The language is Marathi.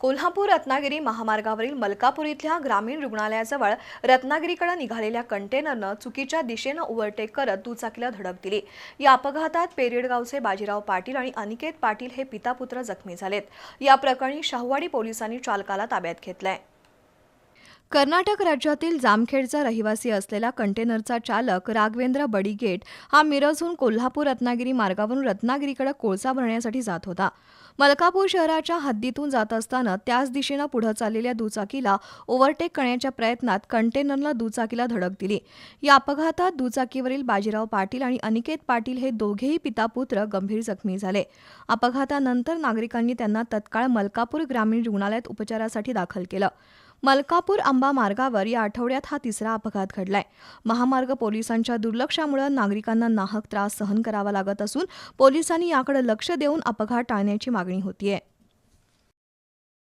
कोल्हापूर रत्नागिरी महामार्गावरील मलकापूर इथल्या ग्रामीण रुग्णालयाजवळ रत्नागिरीकडे निघालेल्या कंटेनरनं चुकीच्या दिशेनं ओव्हरटेक करत दुचाकीला धडक दिली. या अपघातात पेरेडगावचे बाजीराव पाटील आणि अनिकेत पाटील हे पितापुत्र जखमी झालेत. या प्रकरणी शाहूवाडी पोलिसांनी चालकाला ताब्यात घेतलंय. कर्नाटक राज्यातील जामखेडचा रहिवासी असलेला कंटेनरचा चालक राघवेंद्र बडीगेट हा मिरजहून कोल्हापूर रत्नागिरी मार्गावरून रत्नागिरीकडे कोळसा भरण्यासाठी जात होता. मलकापूर शहराच्या हद्दीतून जात असताना त्याच दिशेनं पुढे चाललेल्या दुचाकीला ओव्हरटेक करण्याच्या प्रयत्नात कंटेनरनं दुचाकीला धडक दिली. या अपघातात दुचाकीवरील बाजीराव पाटील आणि अनिकेत पाटील हे दोघेही पितापुत्र गंभीर जखमी झाले. अपघातानंतर नागरिकांनी त्यांना तत्काळ मलकापूर ग्रामीण रुग्णालयात उपचारासाठी दाखल केलं. मलकापूर आंबा मार्गावर या आठवड्यात हा तिसरा अपघात घडलाय. महामार्ग पोलिसांच्या दुर्लक्षामुळे नागरिकांना नाहक त्रास सहन करावा लागत असून पोलिसांनी याकडे लक्ष देऊन अपघात टाळण्याची मागणी होतीये.